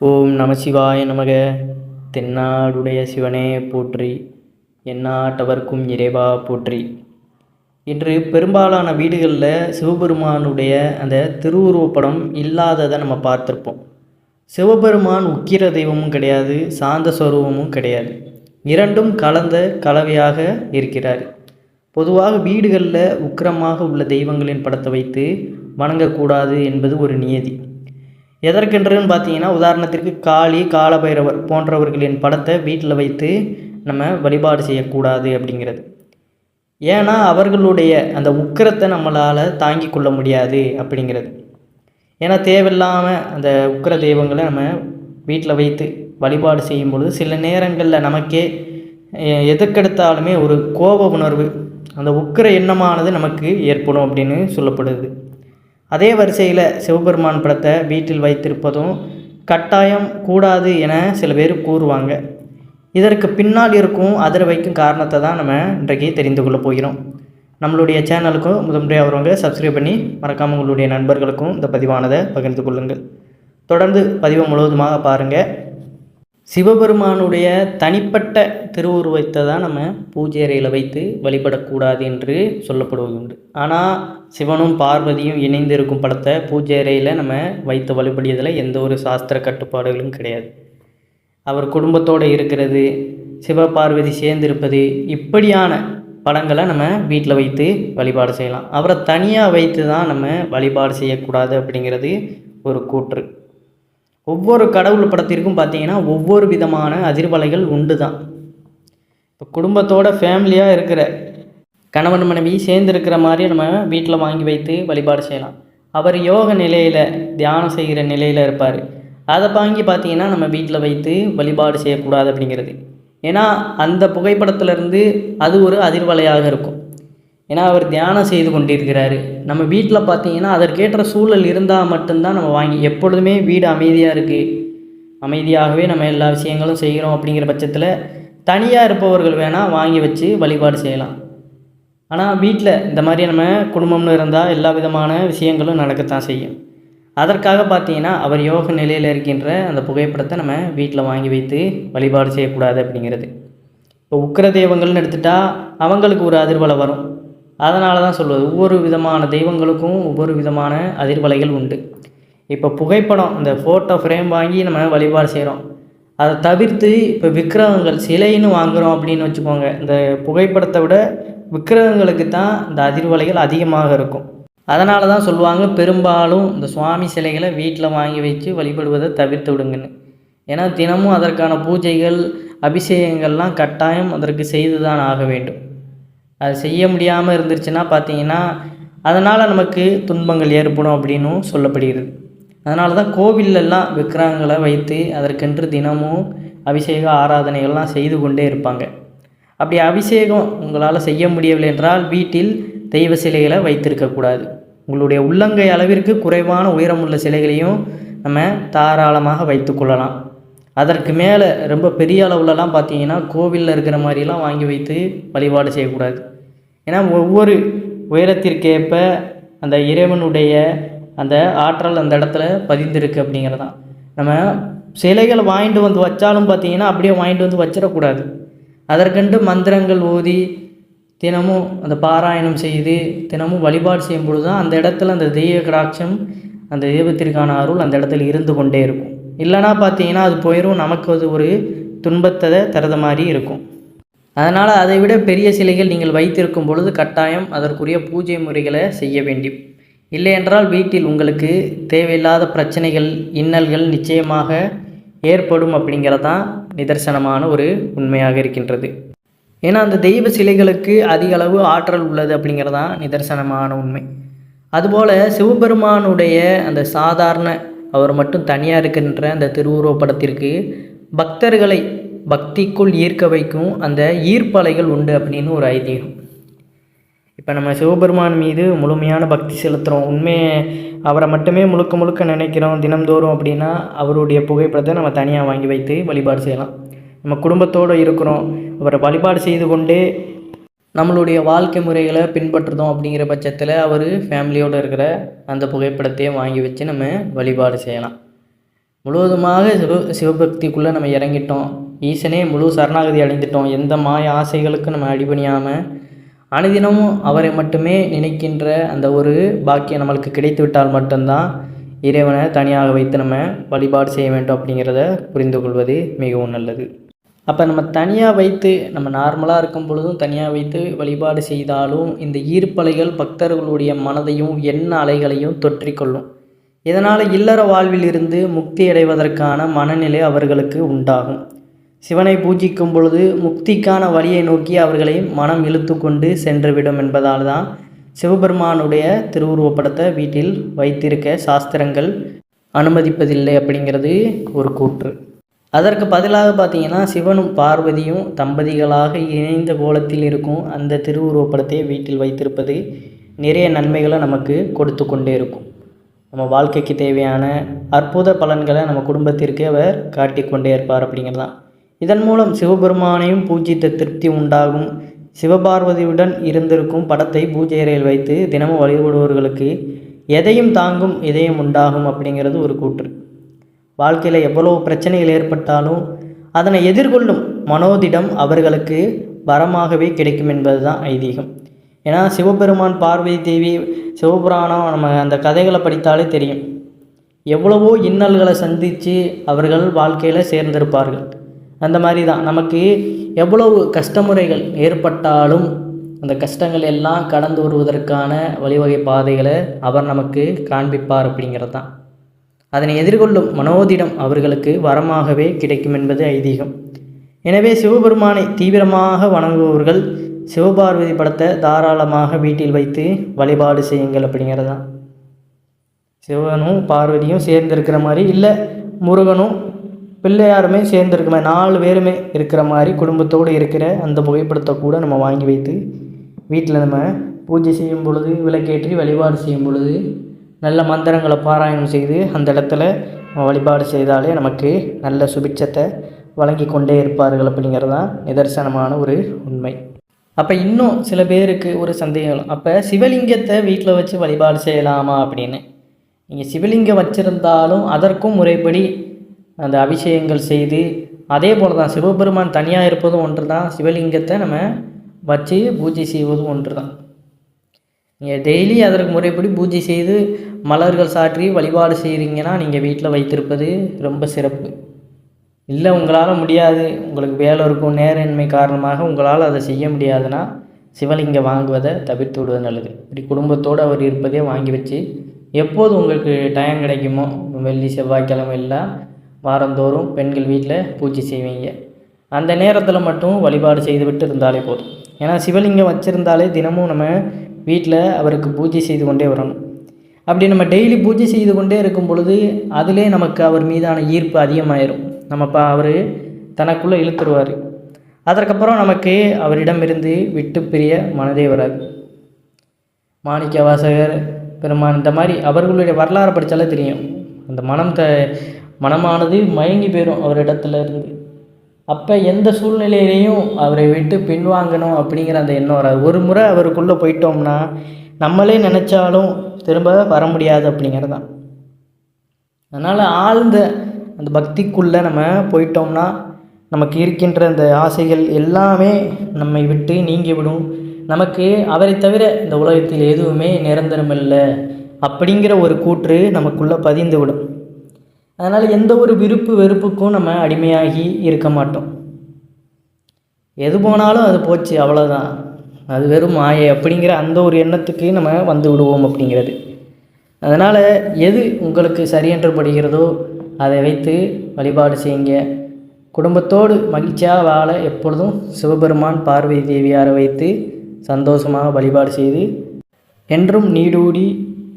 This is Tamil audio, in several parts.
ஓம் நமசிவாய நமக. தென்னாடுடைய சிவனே போற்றி. எந்நாட்டவர்க்கும் இறைவா போற்றி. இன்று பெரும்பாலான வீடுகளில் சிவபெருமானுடைய அந்த திருவுருவப்படம் இல்லாததை நம்ம பார்த்துருப்போம். சிவபெருமான் உக்கிர தெய்வமும் கிடையாது சாந்த சுவரூபமும் கிடையாது. இரண்டும் கலந்த கலவையாக இருக்கிறார். பொதுவாக வீடுகளில் உக்கிரமாக உள்ள தெய்வங்களின் படத்தை வைத்து வணங்கக்கூடாது என்பது ஒரு நியதி. எதற்கென்றுன்னு பார்த்தீங்கன்னா உதாரணத்திற்கு காளி காலபைரவர் போன்றவர்களின் படத்தை வீட்டில் வைத்து நம்ம வழிபாடு செய்யக்கூடாது அப்படிங்கிறது. ஏன்னா அவர்களுடைய அந்த உக்கிரத்தை நம்மளால் தாங்கி கொள்ள முடியாது அப்படிங்கிறது. ஏன்னா தேவையில்லாமல் அந்த உக்கிர தெய்வங்களை நம்ம வீட்டில் வைத்து வழிபாடு செய்யும் பொழுது சில நேரங்களில் நமக்கே எதற்கெடுத்தாலுமே ஒரு கோப உணர்வு அந்த உக்கிர எண்ணமானது நமக்கு ஏற்படும் அப்படின்னு சொல்லப்படுது. அதே வரிசையில் சிவபெருமான் படத்தை வீட்டில் வைத்திருப்பதும் கட்டாயம் கூடாது என சில பேர் கூறுவாங்க. இதற்கு பின்னால் இருக்கும் அதிர வைக்கும் காரணத்தை தான் நம்ம இன்றைக்கு தெரிந்து கொள்ள போகிறோம். நம்மளுடைய சேனலுக்கும் முதன்முறையாக வரவங்க. சப்ஸ்கிரைப் பண்ணி மறக்காமல் உங்களுடைய நண்பர்களுக்கும் இந்த பதிவானதை பகிர்ந்து கொள்ளுங்கள். தொடர்ந்து பதிவை முழுவதுமாக பாருங்கள் சிவபெருமானுடைய தனிப்பட்ட திருவுருவத்தை தான் நம்ம பூஜை அறையில் வைத்து வழிபடக்கூடாது என்று சொல்லப்படுவது உண்டு ஆனால் சிவனும் பார்வதியும் இணைந்து இருக்கும் படத்தை பூஜை அறையில் நம்ம வைத்து வழிபடியதில் எந்த ஒரு சாஸ்திர கட்டுப்பாடுகளும் கிடையாது. அவர் குடும்பத்தோடு இருக்கிறது சிவபார்வதி சேர்ந்திருப்பது இப்படியான படங்களை நம்ம வீட்டில் வைத்து வழிபாடு செய்யலாம். அவரை தனியாக வைத்து தான் நம்ம வழிபாடு செய்யக்கூடாது அப்படிங்கிறது ஒரு கூற்று. ஒவ்வொரு கடவுள் படத்திற்கும் பார்த்தீங்கன்னா ஒவ்வொரு விதமான அதிர்வலைகள் உண்டு தான் இப்போ குடும்பத்தோட ஃபேமிலியாக இருக்கிற கணவன் மனைவி சேர்ந்து இருக்கிற மாதிரி நம்ம வீட்டில் வாங்கி வைத்து வழிபாடு செய்யலாம். அவர் யோக நிலையில் தியானம் செய்கிற நிலையில் இருப்பார். அதை வாங்கி பார்த்தீங்கன்னா நம்ம வீட்டில் வைத்து வழிபாடு செய்யக்கூடாது அப்படிங்கிறது. ஏன்னா அந்த புகைப்படத்திலிருந்து அது ஒரு அதிர்வலையாக இருக்கும். ஏன்னா அவர் தியானம் செய்து கொண்டிருக்கிறாரு. நம்ம வீட்டில் பார்த்தீங்கன்னா அதற்கேற்ற சூழல் இருந்தால் மட்டும்தான் நம்ம வாங்கி எப்பொழுதுமே வீடு அமைதியாக இருக்குது அமைதியாகவே நம்ம எல்லா விஷயங்களும் செய்கிறோம் அப்படிங்கிற பட்சத்தில் தனியாக இருப்பவர்கள் வேணால் வாங்கி வச்சு வழிபாடு செய்யலாம். ஆனால் வீட்டில் இந்த மாதிரி நம்ம குடும்பம்னு இருந்தால் எல்லா விதமான விஷயங்களும் நடக்கத்தான் செய்யும். அதற்காக பார்த்தீங்கன்னா அவர் யோக நிலையில் இருக்கின்ற அந்த புகைப்படத்தை நம்ம வீட்டில் வாங்கி வைத்து வழிபாடு செய்யக்கூடாது அப்படிங்கிறது. இப்போ உக்கிர தெய்வங்கள்னு எடுத்துட்டால் அவங்களுக்கு ஒரு அதிர்வலை வரும். அதனால தான் சொல்வது ஒவ்வொரு விதமான தெய்வங்களுக்கும் ஒவ்வொரு விதமான அதிர்வலைகள் உண்டு. இப்போ புகைப்படம் இந்த ஃபோட்டோ ஃப்ரேம் வாங்கி நம்ம வழிபாடு செய்கிறோம் அதை தவிர்த்து இப்போ விக்கிரகங்கள் சிலைன்னு வாங்குகிறோம் அப்படின்னு வச்சுக்கோங்க இந்த புகைப்படத்தை விட விக்கிரகங்களுக்கு தான் இந்த அதிர்வலைகள் அதிகமாக இருக்கும். அதனால தான் சொல்லுவாங்க பெரும்பாலும் இந்த சுவாமி சிலைகளை வீட்டில் வாங்கி வச்சு வழிபடுவதை தவிர்த்து விடுங்கன்னு. ஏன்னா தினமும் அதற்கான பூஜைகள் அபிஷேகங்கள்லாம் கட்டாயம் அதற்கு செய்து தான் ஆக வேண்டும். அது செய்ய முடியாமல் இருந்துருச்சுன்னா பார்த்தீங்கன்னா அதனால் நமக்கு துன்பங்கள் ஏற்படும் அப்படின்னும் சொல்லப்படுகிறது. அதனால தான் கோவில்லெல்லாம் விக்கிரகங்களை வைத்து அதற்கென்று தினமும் அபிஷேக ஆராதனைகள்லாம் செய்து கொண்டே இருப்பாங்க. அப்படி அபிஷேகம் உங்களால் செய்ய முடியவில்லை என்றால் வீட்டில் தெய்வ சிலைகளை வைத்திருக்கக்கூடாது உங்களுடைய உள்ளங்கை அளவிற்கு குறைவான உயரமுள்ள சிலைகளையும் நம்ம தாராளமாக வைத்துக்கொள்ளலாம் அதற்கு மேலே ரொம்ப பெரிய அளவுலலாம் பார்த்தீங்கன்னா கோவிலில் இருக்கிற மாதிரிலாம் வாங்கி வைத்து வழிபாடு செய்யக்கூடாது. ஏன்னா ஒவ்வொரு உயரத்திற்கேற்ப அந்த இறைவனுடைய அந்த ஆற்றல் அந்த இடத்துல பதிந்திருக்கு அப்படிங்கிறது தான் நம்ம சிலைகளை வாங்கிட்டு வந்து வச்சாலும் பார்த்தீங்கன்னா அப்படியே வாங்கிட்டு வந்து வச்சிடக்கூடாது. அதற்கென்று மந்திரங்கள் ஓதி தினமும் அந்த பாராயணம் செய்து தினமும் வழிபாடு செய்யும் பொழுது தான் அந்த இடத்துல அந்த தெய்வ கடாட்சம் அந்த தெய்வத்திற்கான அருள் அந்த இடத்துல இருந்து கொண்டே இருக்கும். இல்லைனா பார்த்தீங்கன்னா அது போயிடும் நமக்கு அது ஒரு துன்பத்தை தரத மாதிரி இருக்கும். அதனால் அதை விட பெரிய சிலைகள் நீங்கள் வைத்திருக்கும் பொழுது கட்டாயம் அதற்குரிய பூஜை முறைகளை செய்ய வேண்டும். இல்லை என்றால் வீட்டில் உங்களுக்கு தேவையில்லாத பிரச்சனைகள் இன்னல்கள் நிச்சயமாக ஏற்படும் அப்படிங்கிறது தான் நிதர்சனமான ஒரு உண்மையாக இருக்கின்றது. ஏன்னா அந்த தெய்வ சிலைகளுக்கு அதிக அளவு ஆற்றல் உள்ளது அப்படிங்கிறது தான் நிதர்சனமான உண்மை. அதுபோல் சிவபெருமானுடைய அந்த சாதாரண அவர் மட்டும் தனியாக இருக்கின்ற அந்த திருவுருவப் படத்திற்கு பக்தர்களை பக்திக்குள் ஈர்க்க வைக்கும் அந்த ஈர்ப்பலைகள் உண்டு அப்படின்னு ஒரு ஐதீகம். இப்போ நம்ம சிவபெருமான் மீது முழுமையான பக்தி செலுத்துகிறோம் உண்மையை அவரை மட்டுமே முழுக்க முழுக்க நினைக்கிறோம் தினம்தோறும் அப்படின்னா அவருடைய புகைப்படத்தை நம்ம தனியாக வாங்கி வைத்து வழிபாடு செய்யலாம். நம்ம குடும்பத்தோடு இருக்கிறோம். அவரை வழிபாடு செய்து கொண்டே நம்மளுடைய வாழ்க்கை முறைகளை பின்பற்றுறோம் அப்படிங்கிற பட்சத்தில் அவர் ஃபேமிலியோடு இருக்கிற அந்த புகைப்படத்தையே வாங்கி வச்சு நம்ம வழிபாடு செய்யலாம். முழுவதுமாக சிவ சிவபக்திக்குள்ளே நம்ம இறங்கிட்டோம். ஈசனே முழு சரணாகதி அடைந்துட்டோம். எந்த மாய ஆசைகளுக்கும் நம்ம அடிபணியாமல் அனுதினமும் அவரை மட்டுமே நினைக்கின்ற அந்த ஒரு பாக்கியம் நம்மளுக்கு கிடைத்து விட்டால் மட்டும்தான் இறைவனை தனியாக வைத்து நம்ம வழிபாடு செய்ய வேண்டும் அப்படிங்கிறத புரிந்து கொள்வது மிகவும் நல்லது. அப்போ நம்ம தனியாக வைத்து நம்ம நார்மலாக இருக்கும் பொழுதும் தனியாக வைத்து வழிபாடு செய்தாலும் இந்த ஈர்ப்பலைகள் பக்தர்களுடைய மனதையும் எண்ண அலைகளையும் தொற்றிக்கொள்ளும். இதனால் இல்லற வாழ்வில் இருந்து முக்தி அடைவதற்கான மனநிலை அவர்களுக்கு உண்டாகும். சிவனை பூஜிக்கும் பொழுது முக்திக்கான வழியை நோக்கி அவர்களை மனம் இழுத்து கொண்டு சென்றுவிடும் என்பதால் தான் சிவபெருமானுடைய திருவுருவப்படத்தை வீட்டில் வைத்திருக்க சாஸ்திரங்கள் அனுமதிப்பதில்லை அப்படிங்கிறது ஒரு கூற்று. அதற்கு பதிலாக பார்த்தீங்கன்னா சிவனும் பார்வதியும் தம்பதிகளாக இணைந்த கோலத்தில் இருக்கும் அந்த திருவுருவப்படத்தை வீட்டில் வைத்திருப்பது நிறைய நன்மைகளை நமக்கு கொடுத்து கொண்டே இருக்கும். நம்ம வாழ்க்கைக்கு தேவையான அற்புத பலன்களை நம்ம குடும்பத்திற்கு அவர் காட்டிக்கொண்டே இருப்பார் அப்படிங்கிறதான் இதன் மூலம் சிவபெருமானையும் பூஜித்த திருப்தி உண்டாகும். சிவபார்வதியுடன் இருந்திருக்கும் படத்தை பூஜை அறையில் வைத்து தினமும் வழிபடுபவர்களுக்கு எதையும் தாங்கும் இதயம் உண்டாகும் அப்படிங்கிறது ஒரு கூற்று. வாழ்க்கையில் எவ்வளோ பிரச்சனைகள் ஏற்பட்டாலும் அதனை எதிர்கொள்ளும் மனோதிடம் அவர்களுக்கு வரமாகவே கிடைக்கும் என்பது தான் ஐதீகம். ஏன்னா சிவபெருமான் பார்வதி தேவி சிவபுராணம் நம்ம அந்த கதைகளை படித்தாலே தெரியும். எவ்வளவோ இன்னல்களை சந்தித்து அவர்கள் வாழ்க்கையில் சேர்ந்திருப்பார்கள். அந்த மாதிரி தான் நமக்கு எவ்வளவு கஷ்டமுறைகள் ஏற்பட்டாலும் அந்த கஷ்டங்கள் எல்லாம் கடந்து வருவதற்கான வழிவகை பாதைகளை அவர் நமக்கு காண்பிப்பார் அப்படிங்கிறது தான் அதனை எதிர்கொள்ளும் மனோதிடம் அவர்களுக்கு வரமாகவே கிடைக்கும் என்பது ஐதீகம். எனவே சிவபெருமானை தீவிரமாக வணங்குபவர்கள் சிவபார்வதி படத்தை தாராளமாக வீட்டில் வைத்து வழிபாடு செய்யுங்கள் அப்படிங்கிறது? தான் சிவனும் பார்வதியும் சேர்ந்திருக்கிற மாதிரி இல்லை முருகனும் பிள்ளையாருமே சேர்ந்துருக்குமே நாலு பேருமே இருக்கிற மாதிரி குடும்பத்தோடு இருக்கிற அந்த புகைப்படத்தை கூட நம்ம வாங்கி வைத்து வீட்டில் நம்ம பூஜை செய்யும் பொழுது விளக்கேற்றி வழிபாடு செய்யும் பொழுது நல்ல மந்திரங்களை பாராயணம் செய்து அந்த இடத்துல வழிபாடு செய்தாலே நமக்கு நல்ல சுபிட்சத்தை வழங்கி கொண்டே இருப்பார்கள் அப்படிங்கிறது தான் நிதர்சனமான ஒரு உண்மை. அப்போ இன்னும் சில பேருக்கு ஒரு சந்தேகம் அப்போ சிவலிங்கத்தை வீட்டில் வச்சு வழிபாடு செய்யலாமா அப்படின்னு? நீங்கள் சிவலிங்கம் வச்சுருந்தாலும் அதற்கும் முறைப்படி அந்த அபிஷேகங்கள் செய்து அதே போல் தான் சிவபெருமான் தனியாக இருப்பதும் ஒன்று தான் சிவலிங்கத்தை நம்ம வச்சு பூஜை செய்வதும் ஒன்று தான் நீங்கள் டெய்லி அதற்கு முறைப்படி பூஜை செய்து மலர்கள் சாற்றி வழிபாடு செய்கிறீங்கன்னா நீங்கள் வீட்டில் வைத்திருப்பது ரொம்ப சிறப்பு. இல்லை உங்களால் முடியாது. உங்களுக்கு வேலை இருக்கும் நேரின்மை காரணமாக உங்களால் அதை செய்ய முடியாதுன்னா சிவலிங்கம் வாங்குவதை தவிர்த்து விடுவது நல்லது. இப்படி குடும்பத்தோடு அவர் இருப்பதே வாங்கி வச்சு எப்போது உங்களுக்கு டைம் கிடைக்குமோ வெள்ளி செவ்வாய்க்கிழமை எல்லாம் வாரந்தோறும் பெண்கள் வீட்டில் பூஜை செய்வீங்க. அந்த நேரத்தில் மட்டும் வழிபாடு செய்துவிட்டு இருந்தாலே போதும். ஏன்னா சிவலிங்கம் வச்சுருந்தாலே தினமும் நம்ம வீட்டில் அவருக்கு பூஜை செய்து கொண்டே வரணும். அப்படி நம்ம டெய்லி பூஜை செய்து கொண்டே இருக்கும் பொழுது அதிலே நமக்கு அவர் மீதான ஈர்ப்பு அதிகமாயிரும். நம்ம பா அவர் தனக்குள்ளே இழுத்துருவார். அதற்கப்புறம் நமக்கு அவரிடமிருந்து விட்டு பிரிய மனதே வராது. மாணிக்க வாசகர் பெருமான் இந்த மாதிரி அவர்களுடைய வரலாறு படித்தாலே தெரியும். அந்த மனம் த மனமானது மயங்கி போயிடும் அவரிடத்துல இருந்து. அப்போ எந்த சூழ்நிலையிலையும் அவரை விட்டு பின்வாங்கணும் அப்படிங்கிற அந்த எண்ணம் வராது. ஒரு முறை அவருக்குள்ளே போயிட்டோம்னா நம்மளே நினச்சாலும் திரும்ப வர முடியாது அப்படிங்கிறது தான் அதனால் ஆழ்ந்த அந்த பக்திக்குள்ளே நம்ம போயிட்டோம்னா நமக்கு இருக்கின்ற அந்த ஆசைகள் எல்லாமே நம்மை விட்டு நீங்கிவிடும். நமக்கு அவரை தவிர இந்த உலகத்தில் எதுவுமே நிரந்தரமில்லை அப்படிங்கிற ஒரு கூற்று நமக்குள்ளே பதிந்து விடும் அதனால் எந்த ஒரு விருப்பு வெறுப்புக்கும் நம்ம அடிமையாகி இருக்க மாட்டோம். எது போனாலும் அது போச்சு அவ்வளோதான் அது வெறும் மாயை அப்படிங்கிற அந்த ஒரு எண்ணத்துக்கு நம்ம வந்து விடுவோம் அப்படிங்கிறது. அதனால் எது உங்களுக்கு சரியென்று படுகிறதோ அதை வைத்து வழிபாடு செய்யுங்க. குடும்பத்தோடு மகிழ்ச்சியாக வாழ எப்பொழுதும் சிவபெருமான் பார்வதி தேவியாரை வைத்து சந்தோஷமாக வழிபாடு செய்து என்றும் நீடூடி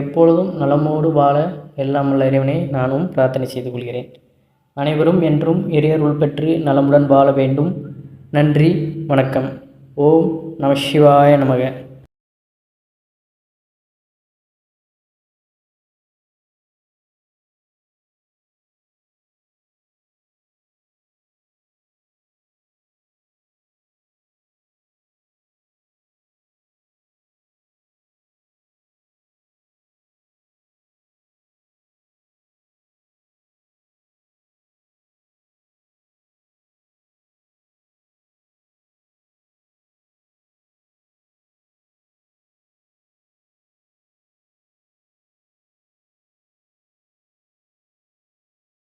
எப்பொழுதும் நலமோடு வாழ எல்லாம் உள்ள இறைவனை நானும் பிரார்த்தனை செய்து கொள்கிறேன். அனைவரும் என்றும் இறையர் உள்பெற்று நலமுடன் வாழ வேண்டும். நன்றி வணக்கம். ஓம் நம சிவாய நமக.